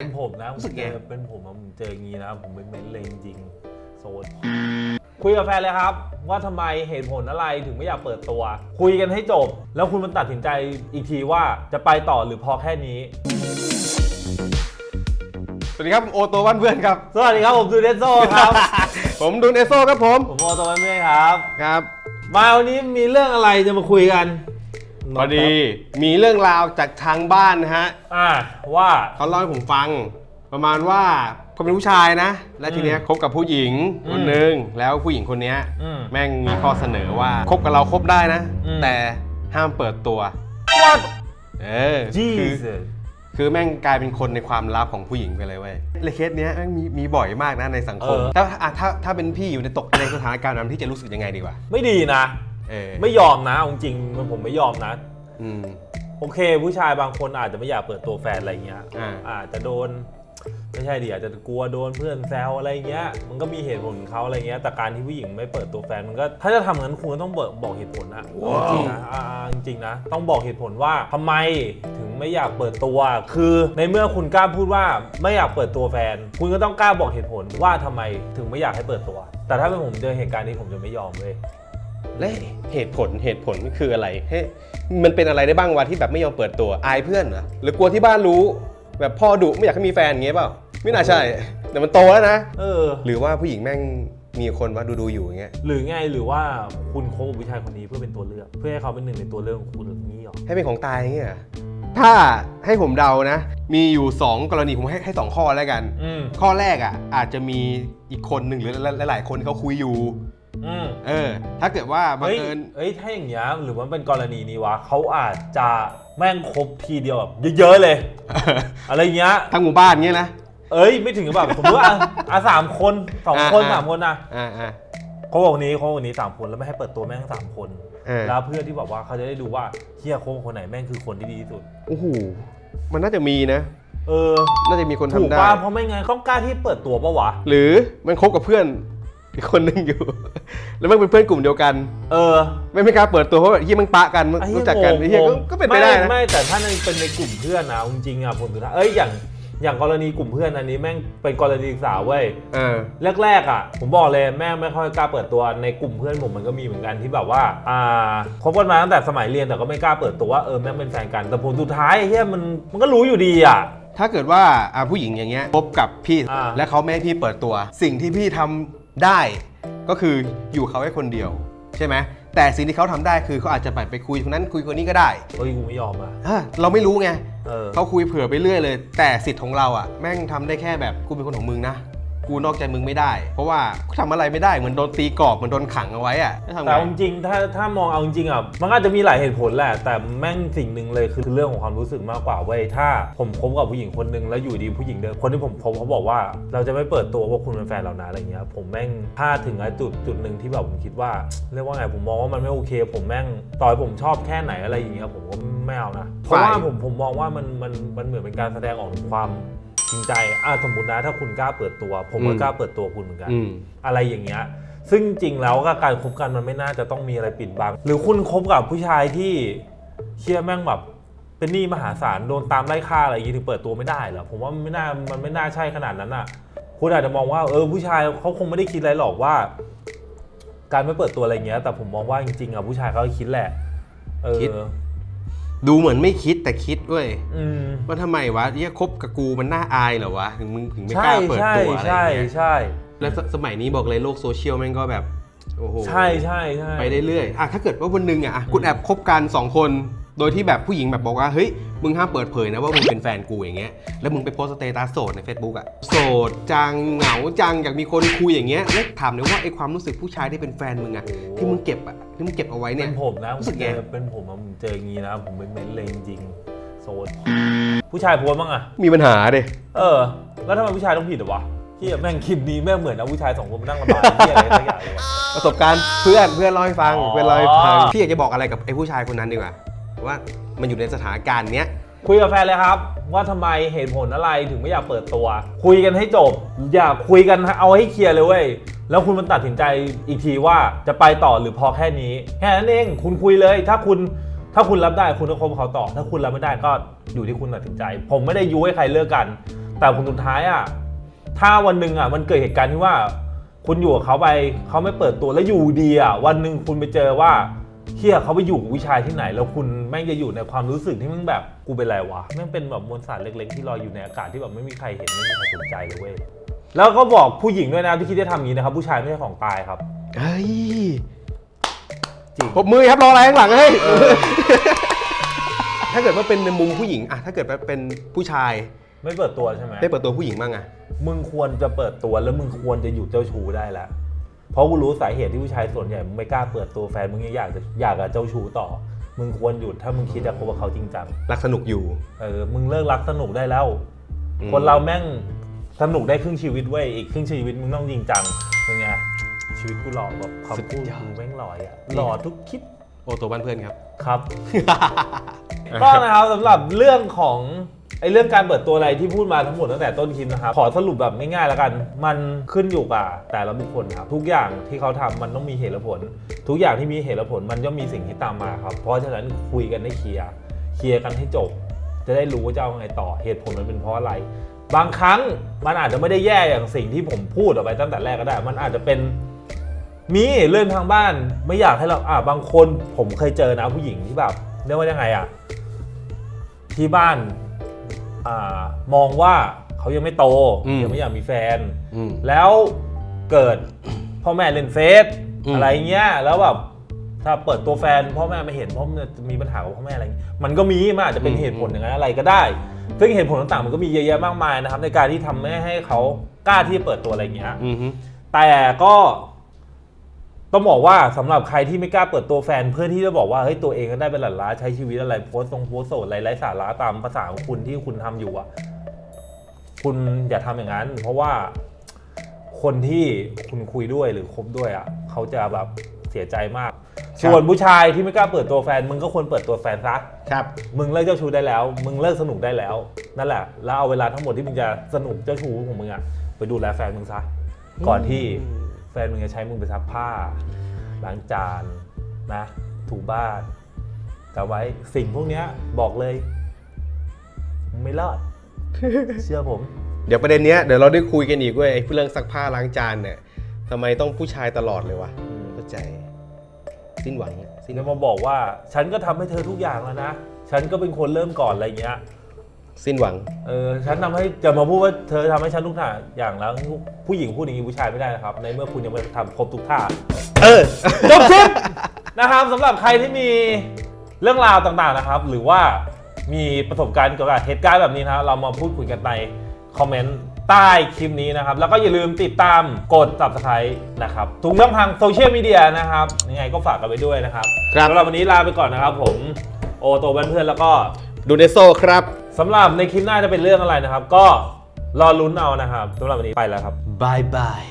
เป็นผมนะรู้สึกไงเจอเป็นผมอะผมเจออย่างนี้นะผมเป็นเม้นเลยจริงๆโซนคุยกับแฟนเลยครับ ว่าทำไมเหตุผลอะไรถึงไม่อยากเปิดตัว คุยกันให้จบ แล้วคุณมันตัดสินใจอีกทีว่าจะไปต่อหรือพอแค่นี้ สวัสดีครับผมโอโตวันเพื่อนครับ สวัสดีครับผมดูเดนโซครับ ผมดุนเอโซครับผมผมโอโตวันเมื่อยครับ ครับ มาวันนี้มีเรื่องอะไรจะมาคุยกัน พอดี มีเรื่องราวจากทางบ้านนะฮะอ่าว่าเขาเล่าให้ผมฟัง ประมาณว่าเขาเป็นผู้ชายนะ และทีเนี้ยคบกับผู้หญิงอืมคนหนึ่งแล้วผู้หญิงคนเนี้ยอืมแม่งมีข้อเสนอว่าคบกับเราคบได้นะอืมแต่ห้ามเปิดตัว What เออคือ Jesus คือแม่งกลายเป็นคนในความลับของผู้หญิงไปเลยเว้ยเลยเคสเนี้ยแม่งมีมีบ่อยมากนะในสังคมเออถ้าอะถ้าถ้าเป็นพี่อยู่ในตกในสถานการณ์นั้นพี่จะรู้สึกยังไงดีกว่าไม่ดีนะ เออไม่ยอมนะเอาจริงๆมันผมไม่ยอมนะ อืม โอเค ผู้ชายบางคนอาจจะไม่อยากเปิดตัวแฟนอะไรเงี้ยอ่า อาจจะโดน ไม่ใช่ดิอาจจะกลัวโดนเพื่อนแซวอะไรเงี้ย มันก็มีเหตุผลของเขาอะไรเงี้ย แต่การที่ผู้หญิงไม่เปิดตัวแฟนมันก็ ถ้าจะทำงั้นคุณก็ต้องบอกบอกเหตุผลนะจริงๆนะอ่าจริงๆนะ ต้องบอกเหตุผลว่าทำไมถึงไม่อยากเปิดตัว คือในเมื่อคุณกล้าพูดว่าไม่อยากเปิดตัวแฟน คุณก็ต้องกล้าบอกเหตุผลว่าทำไมถึงไม่อยากให้เปิดตัว แต่ถ้าเป็นผมเจอเหตุการณ์นี้ผมจะไม่ยอมเลย และเหตุผลเหตุผลคืออะไรเฮ้ยมันเป็นอะไรได้บ้างวะที่แบบไม่ยอมเปิดตัวอายเพื่อนเหรอหรือกลัวที่บ้านรู้ แบบพ่อดุไม่อยากให้มีแฟนอย่างเงี้ยเปล่าไม่น่าใช่ แต่มันโตแล้วนะเออ หรือว่าผู้หญิงแม่งมีคนว่าดูดูๆอยู่อย่างเงี้ยหรือไงหรือว่าคุณคบกับผู้ชายคนนี้เพื่อเป็นตัวเลือก เพื่อให้เขาเป็นหนึ่งในตัวเลือกของคุณหรือนี้หรอให้เป็นของตายอย่างเงี้ยเหรอถ้าให้ผมเดานะ มีอยู่ 2 กรณีผมให้ให้สองข้อแล้วกัน อืมข้อแรกอะอาจจะมีอีกคนหนึ่งหรือหลายๆคนที่เขาคุยอยู่อืม เออ ถ้าเกิดว่าบังเฮ้ยเอิญเฮ้ยถ้าอย่างเงี้ยหรือว่าเป็นกรณีนี้วะเขาอาจจะแม่งคบทีเดียวแบบเยอะๆเลย อะไรเงี้ยทั้งหมู่บ้านเงี้ยนะเอ้ยไม่ถึงกับแบบสมมติว่าอะอะสามคนสองคนอ่าสามคนนะอ่าอ่าเขาบอกนี้เขาบอกนี้สามคนแล้วไม่ให้เปิดตัวแม่งสามคนเออแล้วเพื่อที่แบบว่าเขาจะได้ดูว่าเฮียคบกับคนไหนแม่งคือคนที่ดีที่สุดโอ้โหมันน่าจะมีนะ เออ น่าจะมีคนถูกทำได้ป่ะเพราะไม่งั้นเขากล้าที่เปิดตัวปะวะ หรือมันคบกับเพื่อน อีกคนหนึ่งอยู่ แล้วมันเป็นเพื่อนกลุ่มเดียวกัน เออ ไม่ไม่กล้าเปิดตัวเพราะแบบที่มันปะกันมันไอ้เหี้ยรู้จักกันงงไอ้เหี้ยก็งงก็เป็นไปได้นะไม่ไม่แต่ถ้าในเป็นในกลุ่มเพื่อนนะจริงๆอะผมถือว่าเอ้ยอย่างอย่างกรณีกลุ่มเพื่อนอันนี้แม่งเป็นกรณีศึกษาเว้ยเออ แรกๆอะ ผมบอกเลยแม่งไม่ค่อยกล้าเปิดตัวในกลุ่มเพื่อนผมมันก็มีเหมือนกันที่แบบว่าอ่าคบกันมาตั้งแต่สมัยเรียนแต่ก็ไม่กล้าเปิดตัวว่าเออแม่งเป็นแฟนกันแต่ผลสุดท้ายไอ้เฮียมันมันก็รู้อยู่ดีอะ ถ้าเกิดว่าอะผู้หญิงอย่างเงี้ยพบกับพี่อ่า และเขาไม่ให้พี่เปิดตัว สิ่งที่พี่ทำ ได้ก็คืออยู่เขาให้คนเดียว ใช่ไหมแต่สิ่งที่เขาทำได้คือเขาอาจจะไปไปคุยคนนั้นคุยคนนี้ก็ได้เฮ้ยกูไม่ยอมอะฮะเราไม่รู้ไง เออ เขาคุยเผื่อไปเรื่อยเลย แต่สิทธิ์ของเราอะ แม่งทำได้แค่แบบกูเป็นคนของมึงนะ กูนอกใจมึงไม่ได้ เพราะว่าทำอะไรไม่ได้เหมือนโดนตีกรอบเหมือนโดนขังเอาไว้อะจะทำไงแต่เอาจริงๆถ้าถ้ามองเอาจริงๆอะมันก็อาจจะมีหลายเหตุผลแหละ แต่แม่งสิ่งหนึ่งเลยคือเรื่องของความรู้สึกมากกว่าเว้ยถ้าผมคบกับผู้หญิงคนหนึ่งแล้วอยู่ดีผู้หญิงเดิมคนที่ผมคบเขาบอกว่าเราจะไม่เปิดตัวว่าคุณเป็นแฟนเรานะอะไรเงี้ยผมแม่งพลาดถึงไอ้จุดจุดหนึ่งที่แบบผมคิดว่า เรียกว่าไงผมมองว่ามันไม่โอเค ผมแม่งต่อยผมชอบแค่ไหนอะไรอย่างเงี้ยผมก็ไม่เอานะเพราะว่าผมผมมองว่ามันมันมันเหมือนเป็นการแสดงออกถึงความ จริงใจอะสมมตินะถ้าคุณกล้าเปิดตัว ผมก็กล้าเปิดตัวคุณเหมือนกัน อืม อะไรอย่างเงี้ย ซึ่งจริงแล้วก็การคบกันมันไม่น่าจะต้องมีอะไรปิดบัง หรือคุณคบกับผู้ชายที่เชื่อแม่งแบบเป็นหนี้มหาศาลโดนตามไล่ฆ่าอะไรอย่างงี้ถึงเปิดตัวไม่ได้เหรอ ผมว่ามันไม่น่า มันไม่น่าใช่ขนาดนั้นอะ คุณอาจจะมองว่าเออผู้ชายเขาคงไม่ได้คิดอะไรหรอกว่า การไม่เปิดตัวอะไรเงี้ย แต่ผมมองว่าจริงๆอะผู้ชายเขาก็คิดแหละ เออคิด ดูเหมือนไม่คิดแต่คิดเว้ยอืมว่าทำไมวะเนี่ยคบกับกูมันน่าอายเหรอวะถึงมึงถึงไม่กใช่ล้าเปิดใช่ตัวอะไรอใช่ย่างเงี้ยใช่แล้วสสมัยนี้บอกเลยโลกโซเชียลแม่งก็แบบโอ้โหใช่ใช่ใช่ ไปได้เรื่อยอะถ้าเกิดว่าวันหนึงอะอะคุณแอบคบกันสองคน โดยที่แบบผู้หญิงแบบบอกว่าเฮ้ยมึงห้ามเปิดเผยนะว่ามึงเป็นแฟนกูอย่างเงี้ยแล้วมึงไปโพสต์สเตตัสโสดใน Facebook อะโสดจังเหงาจังอยากมีคนคุยอย่างเงี้ยแล้วถามเลยว่าไอ้ความรู้สึกผู้ชายที่เป็นแฟนมึงอะที่มึงเก็บอะที่มึงเก็บเอาไว้เนี่เป็ย นผมนะรู้สึกไงเจอเป็นผมอะผมเจออย่างนี้นะ ผมเป็นเมนเลยจริงๆโซนผู้ชายโพสต์บ้างอะมีปัญหาดิเออ แล้วทำไมผู้ชายต้องผิดเหรอวะที่แม่งคลิปนี้แม่งเหมือนเอาผู้ชายสองคนมานั่งระบายเหียอะไรสักอย่างเลยวะ ประสบการณ์เพื่อนเพื่อนเล่าให้ฟังอ๋อ เพื่อนเล่าให้ฟังพี่อยากจะบอกอะไรกับไอ้ผู้ชายคนนั้นดีกว่า ว่ามันอยู่ในสถานการณ์เนี้ย คุยกับแฟนเลยครับ ว่าทำไมเหตุผลอะไรถึงไม่อยากเปิดตัว คุยกันให้จบ อย่าคุยกันเอาให้เคลียร์เลยเว้ยแล้วคุณมันตัดสินใจอีกทีว่าจะไปต่อหรือพอแค่นี้ แค่นั้นเองคุณคุยเลย ถ้าคุณถ้าคุณรับได้คุณก็คบเขาต่อ ถ้าคุณรับไม่ได้ก็อยู่ที่คุณตัดสินใจ ผมไม่ได้ยุให้ใครเลิกกัน แต่ผลสุดท้ายอะถ้าวันหนึ่งอะมันเกิดเหตุการณ์ที่ว่า คุณอยู่กับเขาไปเขาไม่เปิดตัวแล้วอยู่ดีอะวันหนึ่งคุณไปเจอว่า เฮียเขาไปอยู่กับผู้ชายที่ไหน แล้วคุณแม่งจะอยู่ในความรู้สึกที่มึงแบบกูเป็นไรวะแม่งเป็นแบบมวลสารเล็กๆ ที่ลอยอยู่ในอากาศที่แบบไม่มีใครเห็นไม่มีใครสนใจเลยเว้ยแล้วก็บอกผู้หญิงด้วยนะที่คิดจะทำอย่างนี้นะครับ ผู้ชายไม่ใช่ของตายครับ เฮ้ยจริง ปรบมือครับรออะไรข้างหลังเฮ้ยถ้าเกิดว่าเป็นในมุมผู้หญิงอะถ้าเกิดว่าเป็นผู้ชายไม่เปิดตัวใช่ไหม ได้เปิดตัวผู้หญิงบ้างอะมึงควรจะเปิดตัวแล้วมึงควรจะหยุดเจ้าชู้ได้แล้ว เพราะกูรู้สาเหตุที่ผู้ชายส่วนใหญ่มึงไม่กล้าเปิดตัวแฟนมึงยังอยากจะอยากกับเจ้าชู้ต่อ มึงควรหยุดถ้ามึงคิดจะคบกับเขาจริงจังรักสนุกอยู่ เออมึงเลิกรักสนุกได้แล้ว อืม คนเราแม่งสนุกได้ครึ่งชีวิตเว้ยอีกครึ่งชีวิตมึงต้องจริงจังเป็นไงชีวิตกูหล่อแบบคำพูดกูแม่งหล่อยอะหล่อทุกคลิปโอตัวบ้านเพื่อนครับ ครับ ก็นะครับสำหรับเรื่องของ ไอเรื่องการเปิดตัวอะไรที่พูดมาทั้งหมดตั้งแต่ต้นคลิปนะครับขอสรุปแบบง่ายๆแล้วกัน มันขึ้นอยู่กับแต่ละบุคคลครับทุกอย่างที่เขาทำมันต้องมีเหตุและผล ทุกอย่างที่มีเหตุและผลมันย่อมมีสิ่งที่ตามมาครับ เพราะฉะนั้นคุยกันให้เคลียร์เคลียร์กันให้จบ จะได้รู้ว่าจะเอาไงต่อเหตุผลมันเป็นเพราะอะไร บางครั้งมันอาจจะไม่ได้แย่อย่างสิ่งที่ผมพูดออกไปตั้งแต่แรกก็ได้ มันอาจจะเป็นมีเรื่องทางบ้านไม่อยากให้เราอ่าบางคนผมเคยเจอนะผู้หญิงที่แบบเรียกว่ายังไงอะที่บ้าน มองว่าเขายังไม่โตอืมยังไม่อยากมีแฟน อืม แล้วเกิดพ่อแม่เล่นเฟซอืม อะไรเงี้ยแล้วแบบถ้าเปิดตัวแฟนพ่อแม่ไม่เห็นเพราะมันจะมีปัญหากับพ่อแม่อะไรเงี้ยมันก็มีมันอาจจะเป็นเหตุผลอย่างนั้นอะไรก็ได้ ซึ่งเหตุผลต่างๆมันก็มีเยอะแยะมากมายนะครับในการที่ทำให้ให้เขากล้าที่จะเปิดตัวอะไรเงี้ย อืมฮึแต่ก็ ต้องบอกว่าสำหรับใครที่ไม่กล้าเปิดตัวแฟนเพื่อที่จะบอกว่าเฮ้ยตัวเองก็ได้เป็นหลันล้าใช้ชีวิตอะไรโพสต์ทรงโพสต์โสดอะไรไร้สาระตามภาษาของคุณที่คุณทำอยู่อะคุณอย่าทำอย่างนั้น เพราะว่าคนที่คุณคุยด้วยหรือคบด้วยอะเขาจะแบบเสียใจมาก ส่วนผู้ชายที่ไม่กล้าเปิดตัวแฟน มึงก็ควรเปิดตัวแฟนซะครับ มึงเลิกเจ้าชู้ได้แล้ว มึงเลิกสนุกได้แล้ว นั่นแหละ แล้วเอาเวลาทั้งหมดที่มึงจะสนุกเจ้าชู้ของมึงอะไปดูแลแฟนมึงซะก่อนที่ แฟนมึงจะใช้มึงไปซักผ้าล้างจานนะถูบ้านจำไว้สิ่งพวกเนี้ยบอกเลยมึงไม่รอด เชื่อผม เดี๋ยวประเด็นเนี้ยเดี๋ยวเราได้คุยกันอีกเว้ยไอ้เรื่องซักผ้าล้างจานเนี่ยทำไมต้องผู้ชายตลอดเลยวะไม่เข้าใจ สิ้นหวังอะสิ้นหจะวังมาบอกว่า ฉันก็ทำให้เธอทุกอย่างแล้วนะ ฉันก็เป็นคนเริ่มก่อนอะไรเงี้ย สิ้นหวัง เออฉันทำให้จะมาพูดว่าเธอทำให้ฉันทุกอย่างแล้วผู้หญิงพูดอย่างนี้ผู้ชายไม่ได้นะครับ ในเมื่อคุณยังไม่ทำครบทุกท่า เออ จบคลิป นะครับสำหรับใครที่มีเรื่องราวต่างๆนะครับ หรือว่ามีประสบการณ์เกี่ยวกับเหตุการณ์แบบนี้นะครับเรามาพูดคุยกันในคอมเมนต์ใต้คลิปนี้นะครับ แล้วก็อย่าลืมติดตามกด subscribe นะครับทุกช่องทางโซเชียลมีเดียนะครับยังไงก็ฝากกันไปด้วยนะครับครับ สำหรับวันนี้ลาไปก่อนนะครับ ผมโอโตวเพื่อนๆแล้วก็ ดูเนโซครับ สำหรับในคลิปหน้าจะเป็นเรื่องอะไรนะครับ ก็รอลุ้นเอานะครับสำหรับวันนี้ไปแล้วครับบายบาย